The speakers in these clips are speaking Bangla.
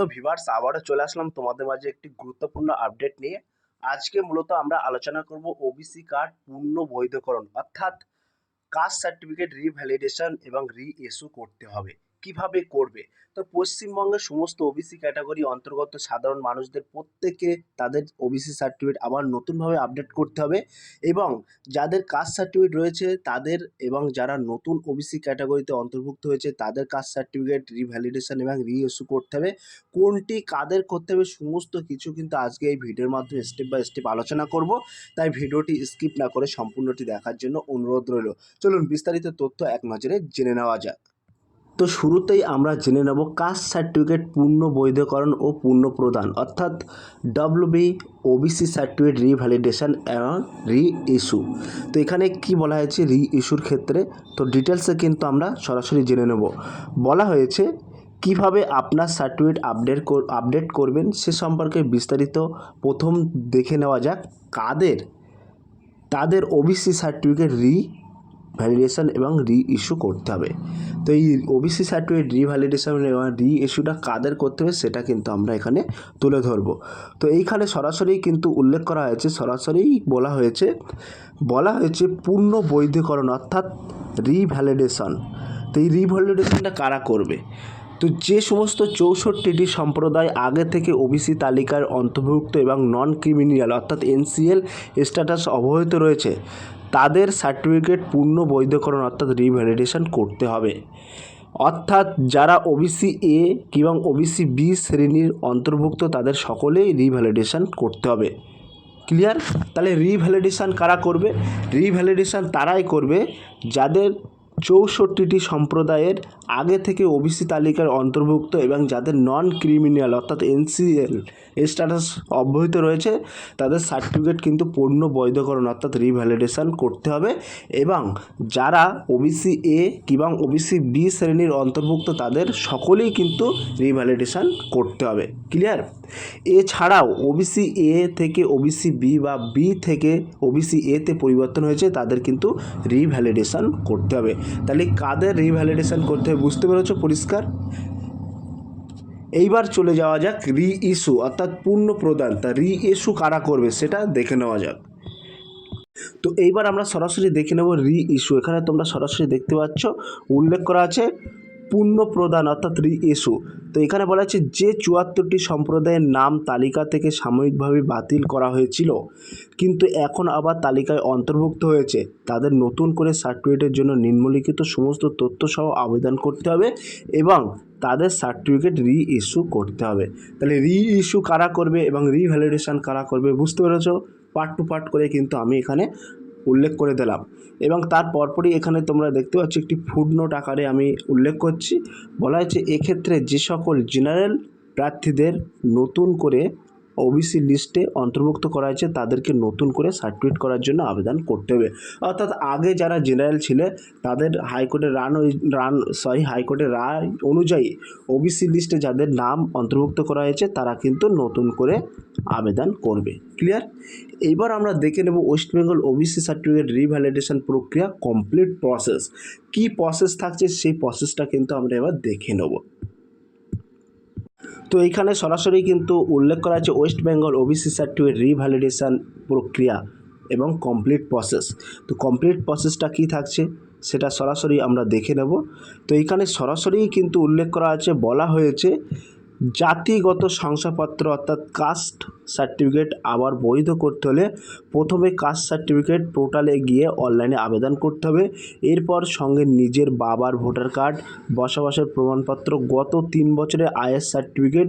তো ভিভার্স আবারও চলে আসলাম তোমাদের মাঝে একটি গুরুত্বপূর্ণ আপডেট নিয়ে। আজকে মূলত আমরা আলোচনা করব ওবিসি কার্ড পূর্ণ বৈধকরণ, অর্থাৎ কাস্ট সার্টিফিকেট রিভ্যালিডেশন এবং রি ইস্যু করতে হবে। কীভাবে করবে? তো পশ্চিমবঙ্গের সমস্ত ওবিসি ক্যাটাগরি অন্তর্গত সাধারণ মানুষদের প্রত্যেকে তাদের ওবিসি সার্টিফিকেট আবার নতুনভাবে আপডেট করতে হবে এবং যাদের কাস্ট সার্টিফিকেট রয়েছে তাদের এবং যারা নতুন ওবিসি ক্যাটাগরিতে অন্তর্ভুক্ত হয়েছে তাদের কাস্ট সার্টিফিকেট রিভ্যালিডেশন এবং রি ইস্যু করতে হবে। কোনটি কাদের করতে হবে সমস্ত কিছু কিন্তু আজকে এই ভিডিওর মাধ্যমে স্টেপ বাই স্টেপ আলোচনা করব। তাই ভিডিওটি স্কিপ না করে সম্পূর্ণটি দেখার জন্য অনুরোধ রইল। চলুন বিস্তারিত তথ্য এক নজরে জেনে নেওয়া যাক। তো শুরুতেই আমরা জেনে নেব কাস্ট সার্টিফিকেট পূর্ণ বৈধকরণ ও পূর্ণ প্রদান, অর্থাৎ ডব্লিউবি ওবিসি সার্টিফিকেট রিভ্যালিডেশন এবং রি ইস্যু তো এখানে কি বলা হয়েছে? রি ইস্যুর ক্ষেত্রে। তো ডিটেলসে কিন্তু আমরা সরাসরি জেনে নেব। বলা হয়েছে কীভাবে আপনার সার্টিফিকেট আপডেট আপডেট করবেন সে সম্পর্কে বিস্তারিত প্রথম দেখে নেওয়া যাক। কাদের? তাদের ওবিসি সার্টিফিকেট রি ভ্যালিডেশন এবং রি ইস্যু করতে হবে। তো এই ওবিসি সার্টিফিকেট রিভ্যালিডেশন এবং রি ইস্যুটা কাদের করতে হবে সেটা কিন্তু আমরা এখানে তুলে ধরব। তো এইখানে সরাসরি কিন্তু উল্লেখ করা হয়েছে, সরাসরি বলা হয়েছে বলা হয়েছে পূর্ণ বৈধকরণ অর্থাৎ রিভ্যালিডেশন তো এই রিভ্যালিডেশনটা কারা করবে? তো যে সমস্ত চৌষট্টিটি সম্প্রদায় আগে থেকে ওবিসি তালিকার অন্তর্ভুক্ত এবং নন ক্রিমিনাল অর্থাৎ এনসিএল স্ট্যাটাস অবহিত রয়েছে, তাদের সার্টিফিকেট পূর্ণ বৈধকরণ, অর্থাৎ রিভ্যালিডেশন করতে হবে। অর্থাৎ যারা ওবিসি এ এবং ওবিসি বি শ্রেণির অন্তর্ভুক্ত, তাদের সকলেই রিভ্যালিডেশন করতে হবে। ক্লিয়ার তাহলে রিভ্যালিডেশন কারা করবে? রিভ্যালিডেশন তারাই করবে, যাদের চৌষট্টিটি সম্প্রদায়ের আগে থেকে ওবিসি তালিকার অন্তর্ভুক্ত এবং যাদের নন ক্রিমিনাল অর্থাৎ এনসিএল স্ট্যাটাস অব্যাহত রয়েছে, তাদের সার্টিফিকেট কিন্তু পূর্ণ বৈধকরণ অর্থাৎ রিভ্যালিডেশন করতে হবে এবং যারা ওবিসি এ কিংবা ওবিসি বি শ্রেণির অন্তর্ভুক্ত, তাদের সকলেই কিন্তু রিভ্যালিডেশন করতে হবে। ক্লিয়ার এছাড়াও ওবিসি এ থেকে ওবিসি বি বা বি থেকে ওবিসি এতে পরিবর্তন হয়েছে, তাদের কিন্তু রিভ্যালিডেশন করতে হবে। তাহলে কাদের রিভ্যালিডেশন করতে হবে? বুঝতে পেরেছ? পরিষ্কার? এইবার চলে যাওয়া যাক রি ইস্যু অর্থাৎ পূর্ণ প্রদান। তা রি ইস্যু কারা করবে সেটা দেখে নেওয়া যাক। তো এইবার আমরা সরাসরি দেখে নেব রি ইস্যু এখানে তোমরা সরাসরি দেখতে পাচ্ছ, উল্লেখ করা আছে পূর্ণ প্রদান অর্থাৎ রি ইস্যু তো এখানে বলা আছে যে চুয়াত্তরটি সম্প্রদায়ের নাম তালিকা থেকে সাময়িকভাবে বাতিল করা হয়েছিল, কিন্তু এখন আবার তালিকায় অন্তর্ভুক্ত হয়েছে। তাদের নতুন করে সার্টিফিকেটের জন্য নিম্নলিখিত সমস্ত তথ্য সহ আবেদন করতে হবে এবং তাদের সার্টিফিকেট রি ইস্যু করতে হবে। তাহলে রি ইস্যু কারা করবে এবং রিভ্যালিডেশন কারা করবে বুঝতে পেরেছ? পার্ট টু পার্ট করে কিন্তু আমি এখানে উল্লেখ করে দিলাম। এবং তার পরপরই এখানে তোমরা দেখতে পাচ্ছ একটি ফুটনোট আকারে আমি উল্লেখ করছি। বলা হয়েছে, এক্ষেত্রে যে সকল জেনারেল প্রার্থীদের নতুন করে ওবিসি লিস্টে অন্তর্ভুক্ত করা হয়েছে, তাদেরকে নতুন করে সার্টিফিকেট করার জন্য আবেদন করতে হবে। অর্থাৎ আগে যারা জেনারেল ছিল, তাদের হাইকোর্টের রান রান সরি হাইকোর্টের রায় অনুযায়ী ওবিসি লিস্টে যাদের নাম অন্তর্ভুক্ত করা হয়েছে, তারা কিন্তু নতুন করে আবেদন করবে। ক্লিয়ার এইবার আমরা দেখে নেব West Bengal OBC certificate revalidation প্রক্রিয়া কমপ্লিট প্রসেস কি প্রসেস থাকছে, সেই প্রসেসটা কিন্তু আমরা এবার দেখে নেব। তো এইখানে সরাসরি কিন্তু উল্লেখ করা আছে West Bengal OBC certificate revalidation প্রক্রিয়া এবং কমপ্লিট প্রসেস তো কমপ্লিট প্রসেসটা কি থাকছে? সেটা সরাসরি আমরা দেখে নেব। তো এইখানে সরাসরি কিন্তু উল্লেখ করা আছে, বলা হয়েছে জাতিগত শংসাপত্র অর্থাৎ কাস্ট সার্টিফিকেট আবার বৈধ করতে হলে প্রথমে কাস্ট সার্টিফিকেট পোর্টালে গিয়ে অনলাইনে আবেদন করতে হবে। এরপর সঙ্গে নিজের বাবার ভোটার কার্ড বসবাসের প্রমাণপত্র, গত তিন বছরের আয়ের সার্টিফিকেট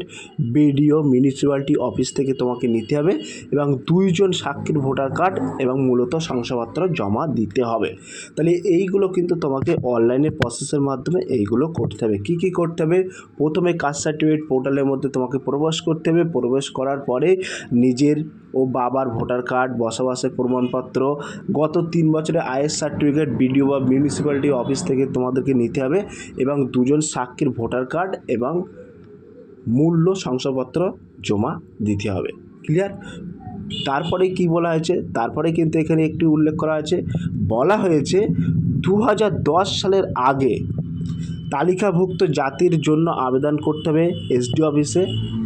বিডিও মিউনিসিপ্যালিটি অফিস থেকে তোমাকে নিতে হবে এবং দুইজন সাক্ষীর ভোটার কার্ড এবং মূলত শংসাপত্র জমা দিতে হবে। তাহলে এইগুলো কিন্তু তোমাকে অনলাইনে প্রসেসের মাধ্যমে এইগুলো করতে হবে। কী কী করতে হবে? প্রথমে কাস্ট সার্টিফিকেট পোর্টালের মধ্যে তোমাকে প্রবেশ করতে হবে। প্রবেশ করার পরে নিজের ও বাবার ভোটার কার্ড, বসবাসের প্রমাণপত্র, গত তিন বছরের আয়ের সার্টিফিকেট, বিডিও বা মিউনিসিপ্যালিটি অফিস থেকে তোমাদেরকে নিতে হবে এবং দুজন সাক্ষীর ভোটার কার্ড এবং মূল্য শংসাপত্র জমা দিতে হবে। ক্লিয়ার? তারপরে কি বলা হয়েছে? তারপরে কিন্তু এখানে একটি উল্লেখ করা আছে বলা হয়েছে দু হাজার দশ সালের আগে তালিকাভুক্ত জাতির জন্য আবেদন করতে হবে এসডি অফিসে।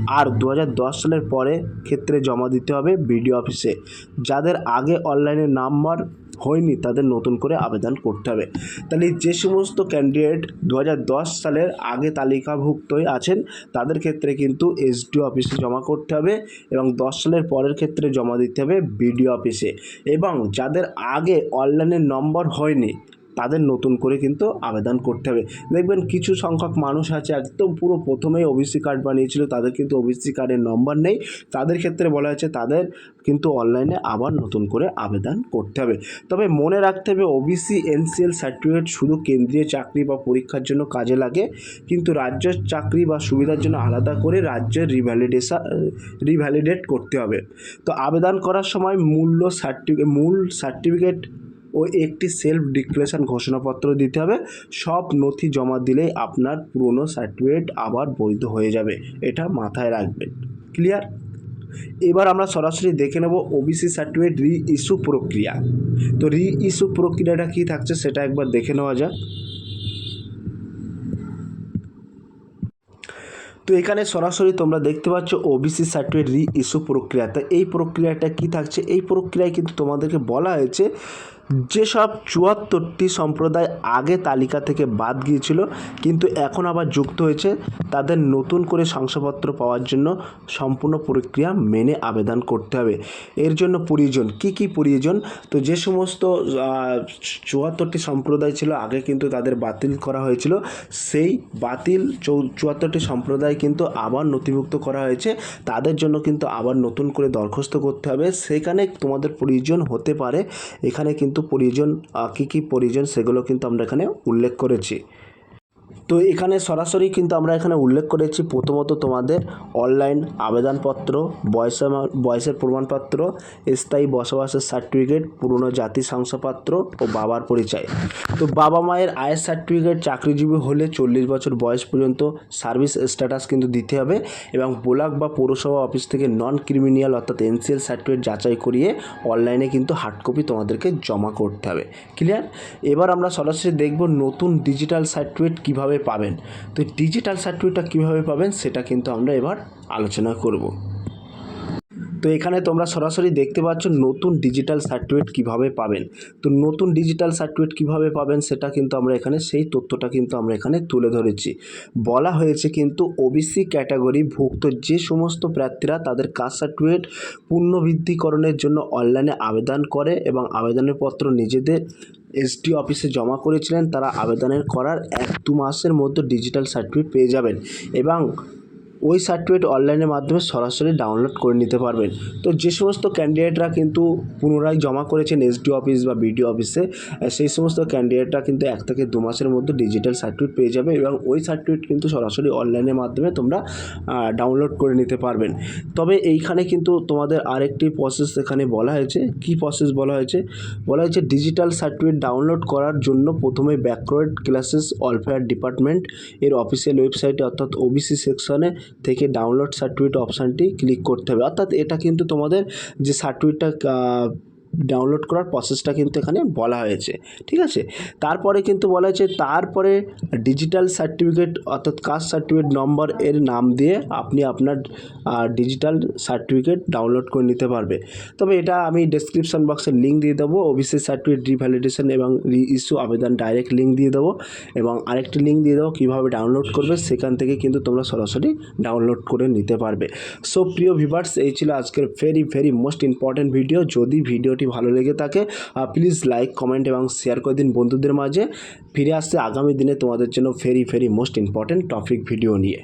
আর দু হাজার দশ সালের পরে ক্ষেত্রে জমা দিতে হবে বিডিও অফিসে। যাদের আগে অনলাইনে নাম্বার হয়নি, তাদের নতুন করে আবেদন করতে হবে। তাহলে যে সমস্ত ক্যান্ডিডেট দু হাজার দশ সালের আগে তালিকাভুক্ত হয়ে আছেন, তাদের ক্ষেত্রে কিন্তু এসডিও অফিসে জমা করতে হবে এবং দশ সালের পরের ক্ষেত্রে জমা দিতে হবে বিডিও অফিসে। এবং যাদের আগে অনলাইনে নম্বর হয়নি তাদের নতুন করে কিন্তু আবেদন করতে হবে। দেখবেন কিছু সংখ্যক মানুষ আছে, একদম পুরো প্রথমেই ওবিসি কার্ড বানিয়েছিল, তাদের কিন্তু ওবিসি কার্ডের নম্বর নেই। তাদের ক্ষেত্রে বলা হয়েছে, তাদের কিন্তু অনলাইনে আবার নতুন করে আবেদন করতে হবে। তবে মনে রাখতে হবে ওবিসি এনসিএল সার্টিফিকেট শুধু কেন্দ্রীয় চাকরি বা পরীক্ষার জন্য কাজে লাগে, কিন্তু রাজ্যের চাকরি বা সুবিধার জন্য আলাদা করে রাজ্যের রিভ্যালিডেশন রিভ্যালিডেট করতে হবে। তো আবেদন করার সময় মূল্য সার্টিফিকেট মূল সার্টিফিকেট ও একটি সেলফ ডিক্লারেশন ঘোষণাপত্র দিতে হবে। সব নথি জমা দিলেই আপনার পুরনো সার্টিফিকেট আবার বৈধ হয়ে যাবে। এটা মাথায় রাখবেন। ক্লিয়ার এবার আমরা সরাসরি দেখে নেব ওবিসি সার্টিফিকেট রি ইস্যু প্রক্রিয়া। তো রি ইস্যু প্রক্রিয়াটা কী থাকছে সেটা একবার দেখে নেওয়া যাক। তো এখানে সরাসরি তোমরা দেখতে পাচ্ছ ওবিসি সার্টিফিকেট রি ইস্যু প্রক্রিয়া। তো এই প্রক্রিয়াটা কি থাকছে? এই প্রক্রিয়ায় কিন্তু তোমাদেরকে বলা হয়েছে যেসব চুয়াত্তরটি সম্প্রদায় আগে তালিকা থেকে বাদ গিয়েছিল, কিন্তু এখন আবার যুক্ত হয়েছে, তাদের নতুন করে শংসাপত্র পাওয়ার জন্য সম্পূর্ণ প্রক্রিয়া মেনে আবেদন করতে হবে। এর জন্য প্রয়োজন, কি কি প্রয়োজন? তো যে সমস্ত চুয়াত্তরটি সম্প্রদায় ছিল, আগে কিন্তু তাদের বাতিল করা হয়েছিল। সেই বাতিল চুয়াত্তরটি সম্প্রদায় কিন্তু আবার নথিভুক্ত করা হয়েছে। তাদের জন্য কিন্তু আবার নতুন করে দরখাস্ত করতে হবে। সেখানে তোমাদের প্রয়োজন হতে পারে। এখানে কিন্তু প্রয়োজন আহ, কী কী প্রয়োজন সেগুলো কিন্তু আমরা এখানে উল্লেখ করেছি। তো এখানে সরাসরি কিন্তু আমরা এখানে উল্লেখ করেছি প্রথমত তোমাদের অনলাইন আবেদনপত্র, বয়স বয়সের প্রমাণপত্র, স্থায়ী বসবাসের সার্টিফিকেট, পুরনো জাতি শংসাপত্র ও বাবার পরিচয়। তো বাবা মায়ের আয়ের সার্টিফিকেট চাকরিজীবী হলে চল্লিশ বছর বয়স পর্যন্ত সার্ভিস স্ট্যাটাস কিন্তু দিতে হবে এবং ব্লক বা পৌরসভা অফিস থেকে নন ক্রিমিনিয়াল অর্থাৎ এনসিএল সার্টিফিকেট যাচাই করিয়ে অনলাইনে কিন্তু হার্ড কপি তোমাদেরকে জমা করতে হবে। ক্লিয়ার এবার আমরা সরাসরি দেখব নতুন ডিজিটাল সার্টিফিকেট কীভাবে পাবেন? তো ডিজিটাল সার্টিফিকেটটা কীভাবে পাবেন সেটা কিন্তু আমরা এবার আলোচনা করব। তো এখানে তোমরা সরাসরি দেখতে পাচ্ছ নতুন ডিজিটাল সার্টিফিকেট কীভাবে পাবেন। তো নতুন ডিজিটাল সার্টিফিকেট কীভাবে পাবেন সেটা কিন্তু আমরা এখানে, সেই তথ্যটা কিন্তু আমরা এখানে তুলে ধরেছি। বলা হয়েছে কিন্তু ওবিসি ক্যাটাগরি ভুক্ত যে সমস্ত প্রার্থীরা তাদের কাস্ট সার্টিফিকেট পুনর্বৃদ্ধিকরণের জন্য অনলাইনে আবেদন করে এবং আবেদনের পত্র নিজেদের এসডি অফিসে জমা করেছিলেন, তারা আবেদনের করার এক দু মাসের মধ্যে ডিজিটাল সার্টিফিকেট পেয়ে যাবেন। এবং ওই সার্টিফিকেট অনলাইনের মাধ্যমে সরাসরি ডাউনলোড করে নিতে পারবেন। তো যে সমস্ত ক্যান্ডিডেটরা কিন্তু পুনরায় জমা করেছেন এসডি অফিস বা বিডিও অফিসে সেই সমস্ত ক্যান্ডিডেটরা কিন্তু এক থেকে দু মাসের মধ্যে ডিজিটাল সার্টিফিকেট পেয়ে যাবে এবং ওই সার্টিফিকেট কিন্তু সরাসরি অনলাইনের মাধ্যমে তোমরা ডাউনলোড করে নিতে পারবেন। তবে এইখানে কিন্তু তোমাদের আরেকটি প্রসেস এখানে বলা হয়েছে। কি প্রসেস বলা হয়েছে? বলা হয়েছে ডিজিটাল সার্টিফিকেট ডাউনলোড করার জন্য প্রথমে ব্যাকওয়ার্ড ক্লাসেস ওয়েলফেয়ার ডিপার্টমেন্ট এর অফিসিয়াল ওয়েবসাইটে অর্থাৎ ওবিসি সেকশনে থেকে ডাউনলোড সার্টিফিকেট অপশানটি ক্লিক করতে হবে। অর্থাৎ এটা কিন্তু তোমাদের যে সার্টিফিকেটটা ডাউনলোড করার প্রসেসটা কিন্তু এখানে বলা হয়েছে, ঠিক আছে? তারপরে কিন্তু বলা হয়েছে, তারপরে ডিজিটাল সার্টিফিকেট অর্থাৎ কাস্ট সার্টিফিকেট নম্বর এর নাম দিয়ে আপনি আপনার ডিজিটাল সার্টিফিকেট ডাউনলোড করে নিতে পারবে। তবে এটা আমি ডেসক্রিপশন বক্সের লিঙ্ক দিয়ে দেবো ওবিসি সার্টিফিকেট রিভ্যালিডেশন এবং রি ইস্যু আবেদন ডাইরেক্ট লিঙ্ক দিয়ে দেবো এবং আরেকটি লিঙ্ক দিয়ে দেবো কীভাবে ডাউনলোড করবে, সেখান থেকে কিন্তু তোমরা সরাসরি ডাউনলোড করে নিতে পারবে। সো প্রিয় ভিভার্স এই ছিল আজকের very very most important video যদি ভিডিওটি ভালো লেগে থাকে প্লিজ লাইক কমেন্ট এবং শেয়ার করে দিন বন্ধুদের মাঝে। ফিরে আসছে আগামী দিনে তোমাদের জন্য very very most important topic video নিয়ে।